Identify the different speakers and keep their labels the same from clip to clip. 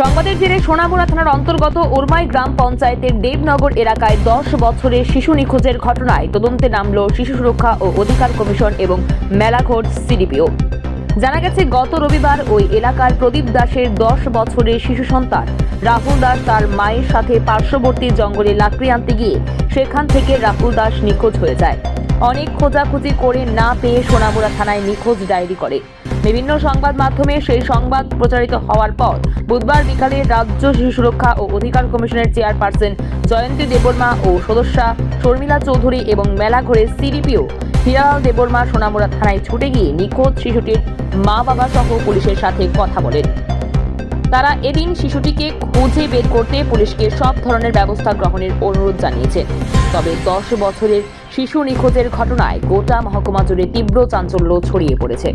Speaker 1: সংবাদের জেরে সোনামুড়া থানার অন্তর্গত ওরমাই গ্রাম পঞ্চায়েতের দেবনগর এলাকায় দশ বছরের শিশু নিখোঁজের ঘটনায় তদন্তে নামল শিশু সুরক্ষা ও অধিকার কমিশন এবং মেলাঘোট সিডিপিও। জানা গেছে, গত রবিবার ওই এলাকার প্রদীপ দাসের দশ বছরের শিশু সন্তান রাহুল দাস তার মায়ের সাথে পার্শ্ববর্তী জঙ্গলে লাকড়ি আনতে গিয়ে সেখান থেকে রাহুল দাস নিখোঁজ হয়ে যায়। অনেক খোঁজাখুঁজি করে না পেয়ে সোনামুড়া থানায় নিখোঁজ ডায়েরি করে। বিভিন্ন সংবাদ মাধ্যমে সেই সংবাদ প্রচারিত হওয়ার পর বুধবার বিকালে রাজ্য শিশু সুরক্ষা ও অধিকার কমিশনের চেয়ারপারসন জয়ন্তী দেববর্মা ও সদস্যা শর্মিলা চৌধুরী এবং মেলাঘরের সিডিপিও হিরালাল দেববর্মা সোনামুড়া থানায় ছুটে গিয়ে নিখোঁজ শিশুটির মা বাবা সহ পুলিশের সাথে কথা বলেন। তারা এদিন শিশুটিকে খুঁজে বের করতে পুলিশকে সব ধরনের ব্যবস্থা গ্রহণের অনুরোধ জানিয়েছে। তবে দশ বছরের শিশু নিখোঁজের ঘটনায় গোটা মহকুমা জুড়ে তীব্র চাঞ্চল্য ছড়িয়ে পড়েছে।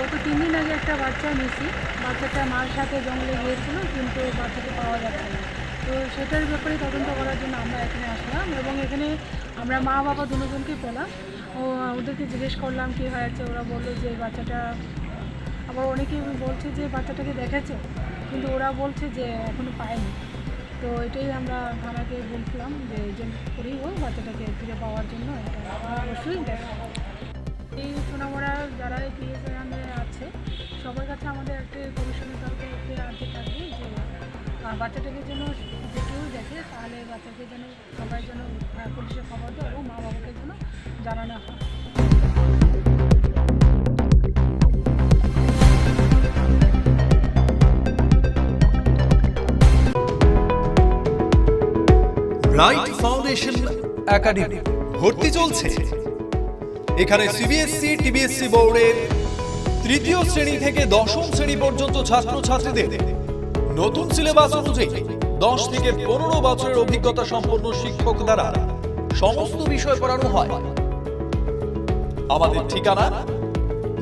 Speaker 2: গত তিন দিন আগে একটা বাচ্চাটা মার সাথে জঙ্গলে গিয়েছিল, কিন্তু বাচ্চাকে পাওয়া যাচ্ছে না। তো সেটার ব্যাপারে তদন্ত করার জন্য আমরা আসলাম এবং এখানে আমরা মা, বাবা দুজনকে পেলাম। ও, ওদেরকে জিজ্ঞেস করলাম কী হয়েছে, ওরা বলল যে বাচ্চাটা, আবার অনেকে বলছে যে বাচ্চাটাকে দেখেছে, কিন্তু ওরা বলছে যে এখনও পায়নি। তো এটাই আমরা থানাকে বলছিলাম যে যে করেই হোক বাচ্চাটাকে ফিরে পাওয়ার জন্য এটা অবশ্যই দেখা। এই সোনামোড়া যারা পিএসএনে আছে, সবার কাছে আমাদের বাচ্চাটাকে যেন যে কেউ দেখে, তাহলে বাচ্চাকে যেন সবাই যেন পুলিশে খবর দেয় এবং মা বাবাকে যেন জানানো হয়।
Speaker 3: ফাউন্ডেশন একাডেমি, ভর্তি চলছে। এখানে সিবিএসসি, টিবিএসসি বোর্ডের তৃতীয় শ্রেণি থেকে দশম শ্রেণি পর্যন্ত ছাত্রছাত্রীদের নতুন সিলেবাস অনুযায়ী দশ থেকে পনেরো বছরের অভিজ্ঞতা সম্পন্ন শিক্ষক দ্বারা সমস্ত বিষয় পড়ানো হয়। আমাদের ঠিকানা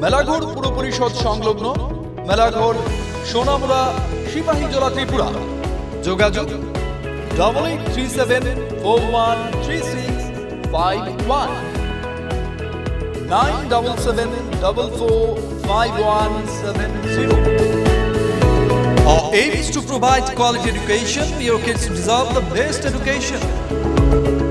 Speaker 3: মেলাঘর পুর পরিষদ সংলগ্ন মেলাঘর সোনামুড়া সিপাহীজলা ত্রিপুরা। যোগাযোগ double eight three seven four one three six five one nine double seven double four five one seven zero. Our aim is to provide quality education. for Your kids to deserve the best education.